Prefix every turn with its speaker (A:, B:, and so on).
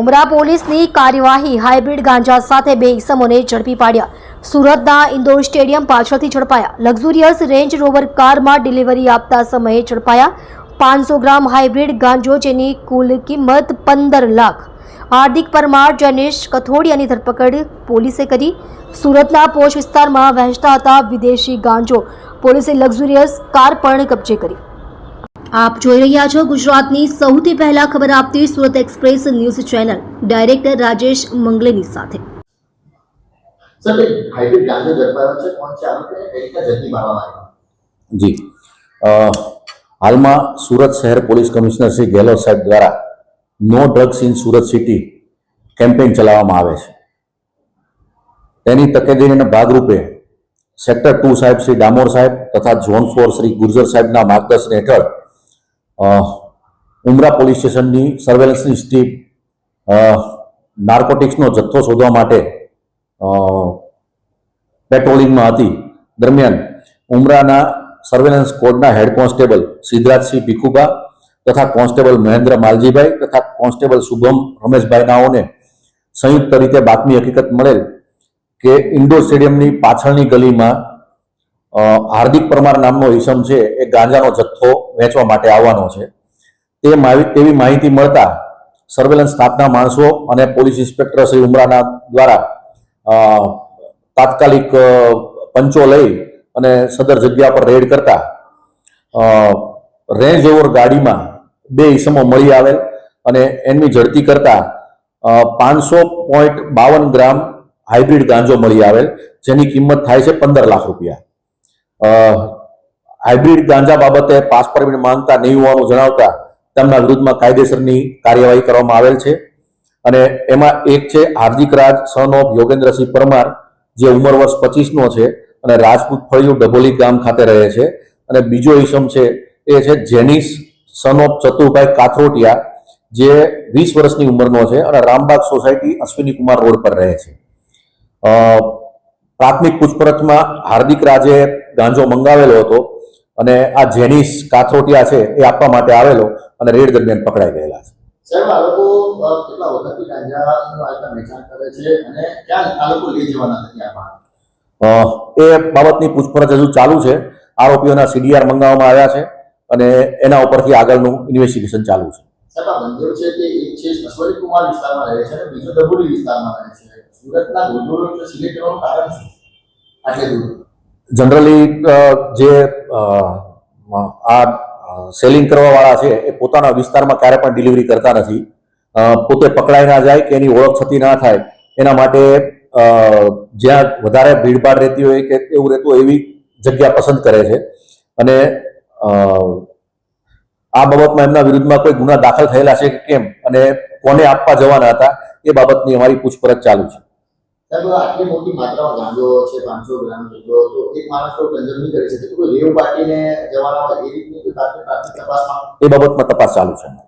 A: ઉમરા પોલીસની કાર્યવાહી, હાઇબ્રિડ ગાંજા સાથે બે ઇસમોને ઝડપી પાડ્યા. સુરતના ઇન્ડોર સ્ટેડિયમ પાછળથી ઝડપાયા. લક્ઝુરિયસ રેન્જ રોવર કારમાં ડિલિવરી આપતા સમયે ઝડપાયા. પાંચસો ગ્રામ હાઇબ્રિડ ગાંજો જેની કુલ કિંમત પંદર લાખ. હાર્દિક પરમાર, જનેશ કથોડિયાની ધરપકડ પોલીસે કરી. સુરતના પોશ વિસ્તારમાં વહેંચતા હતા વિદેશી ગાંજો. પોલીસે લક્ઝુરિયસ કાર પણ કબજે કરી. આપ જોઈ રહ્યા છો ગુજરાતની સૌથી પહેલા ખબર આપતી Surat express news channel. Director Rajesh મંગલેની સાથે.
B: જી. અ, હાલમાં સુરત શહેર પોલીસ કમિશનર શ્રી ગેહલોત સાહેબ દ્વારા no drugs in Surat city campaign ચલાવવામાં આવે છે. તેની તકેદારીના ભાગરૂપે સેક્ટર ટુ સાહેબ શ્રી ડામોર સાહેબ તથા ઝોન ફોર શ્રી ગુર્જર સાહેબના માર્ગદર્શન હેઠળ ઉમરા પોલીસ સ્ટેશનની સર્વેલન્સની સ્ટીપ નાર્કોટિક્સનો જથ્થો શોધવા માટે પેટ્રોલિંગમાં હતી. દરમિયાન ઉમરાના સર્વેલન્સ કોડના હેડ કોન્સ્ટેબલ સિદ્ધરાજસિંહ ભીખુબા તથા કોન્સ્ટેબલ મહેન્દ્ર માલજીભાઈ તથા કોન્સ્ટેબલ શુભમ રમેશભાઈ નાઓને સંયુક્ત રીતે બાતમી હકીકત મળેલ કે ઇન્ડોર સ્ટેડિયમની પાછળની ગલીમાં હાર્દિક પરમાર નામનો ઈસમ છે, એ ગાંજાનો જથ્થો વેચવા માટે આવવાનો છે. તે તેવી માહિતી મળતા સર્વેલન્સ સ્ટાફના માણસો અને પોલીસ ઇન્સ્પેક્ટર શ્રી ઉમરાના દ્વારા તાત્કાલિક પંચો લઈ અને સદર જગ્યા પર રેડ કરતા રેન્જ ઓવર ગાડીમાં બે ઈસમો મળી આવેલ અને એમની ઝડપી કરતા પાંચસો પોઈન્ટ બાવન ગ્રામ હાઇબ્રિડ ગાંજો મળી આવેલ, જેની કિંમત થાય છે પંદર લાખ રૂપિયા. હાઇબ્રિડ ગાંજા બાબતે પાસ પરમિટ માંગતા નહીં હોવાનું જણાવતા તેમના વિરુદ્ધમાં કાયદેસરની કાર્યવાહી કરવામાં આવેલ છે. અને એમાં એક છે હાર્દિક રાજ સન ઓફ યોગેન્દ્રસિંહ પરમાર, જે ઉંમર વર્ષ પચીસનો છે અને રાજપૂત ફળિયું ડભોલી ગામ ખાતે રહે છે. અને બીજો ઈસમ છે, એ છે જેનિસ સન ઓફ ચતુરભાઈ કાથરોટિયા, જે વીસ વર્ષની ઉંમરનો છે અને રામબાગ સોસાયટી અશ્વિની કુમાર રોડ પર રહે છે. પ્રાથમિક પૂછપરછમાં હાર્દિક રાજે ગાંજો મંગાવેલો હતો અને આ જેનિસ કાથરોટિયા છે એ આપવા માટે આવેલો અને રેડ દરમિયાન પકડાઈ ગયેલા છે. એ બાબતની પૂછપરછ હજુ ચાલુ છે. આરોપીઓના સીડીઆર મંગાવવામાં આવ્યા છે અને એના ઉપરથી આગળનું ઇન્વેસ્ટિગેશન ચાલુ છે.
C: સાહેબ આ છે કે એક છે અશ્વરી વિસ્તારમાં રહે છે બીજો ડબોલી વિસ્તારમાં રહે છે. સુરતના કારણ શું?
B: જનરલી જે આ સેલિંગ કરવાવાળા છે, એ પોતાના વિસ્તારમાં ક્યારે પણ ડિલિવરી કરતા નથી. પોતે પકડાઈ ના જાય કે એની ઓળખ થતી ના થાય, એના માટે જ્યાં વધારે ભીડભાડ રહેતી હોય કે એવું રહેતું હોય એવી જગ્યા પસંદ કરે છે. અને આ બાબતમાં એમના વિરુદ્ધમાં કોઈ ગુના દાખલ થયેલા છે કે કેમ અને કોને આપવા જવાના હતા, એ બાબતની અમારી પૂછપરછ ચાલુ છે.
C: સાહેબ, આટલી મોટી માત્રામાં ગાંજો છે, પાંચસો ગ્રામ જેટલો તો એક માણસ તો કન્ઝર્વ નહીં કરી શકે. તો કોઈ રેવ પાર્ટીને જવાના એ રીતની તપાસમાં?
B: એ બાબતમાં તપાસ ચાલુ છે.